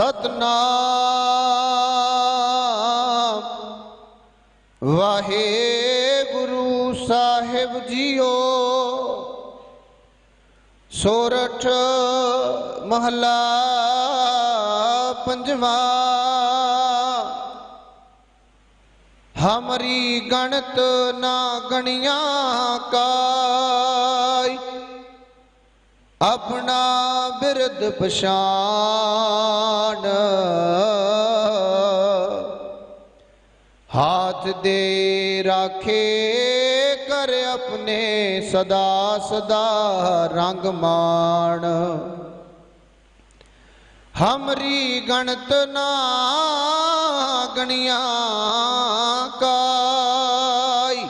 ਸਤਨਾਮ। ਵਾਹਿਗੁਰੂ ਸਾਹਿਬ ਜੀਓ ਸੋਰਠ ਮਹਲਾ ਪੰਜਵਾ। ਹਮਰੀ ਗਣਤ ਨਾ ਗਣੀਆਂ ਕਾਈ ਆਪਣਾ ਬਿਰਦ ਪਛਾਨ ਹਾਥ ਦੇ ਰਾਖੇ ਕਰ ਆਪਣੇ ਸਦਾ ਸਦਾ ਰੰਗ ਮਾਣ। ਹਮਰੀ ਗਣਤ ਨਾ ਗਣੀਆਂ ਕਾਈ।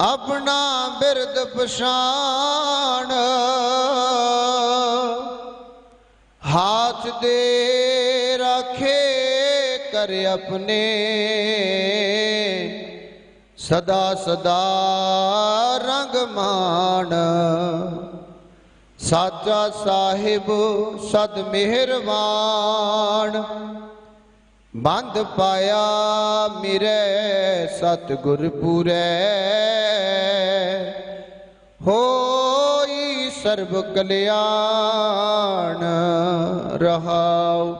ਆਪਣਾ ਬਿਰਦ ਪਛਾਣ। ਹਾਥ ਦੇ ਰਾਖੇ ਕਰ ਆਪਣੇ। ਸਦਾ ਸਦਾ ਰੰਗ ਮਾਣ। ਸਾਚਾ ਸਾਹਿਬ ਸਦ ਮਿਹਰਬਾਨ ਬੰਦ ਪਾਇਆ ਮੇਰੇ ਸਤਿਗੁਰ ਪੂਰੈ। ਹੋਈ ਸਰਬ ਕਲਿਆਣ ਰਹਾਉ।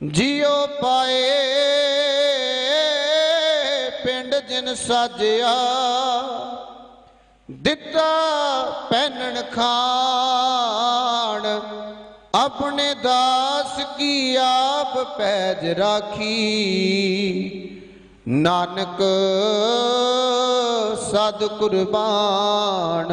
ਜਿਉ ਪਾਏ ਪਿੰਡ ਜਿਨ ਸਾਜਿਆ, ਦਿੱਤਾ ਪਹਿਨਣ ਖਾਣ। ਆਪਣੇ ਦਾਸ ਕੀ ਆਪ ਪੈਜ ਰਾਖੀ। ਨਾਨਕ ਸਦ ਕੁਰਬਾਨ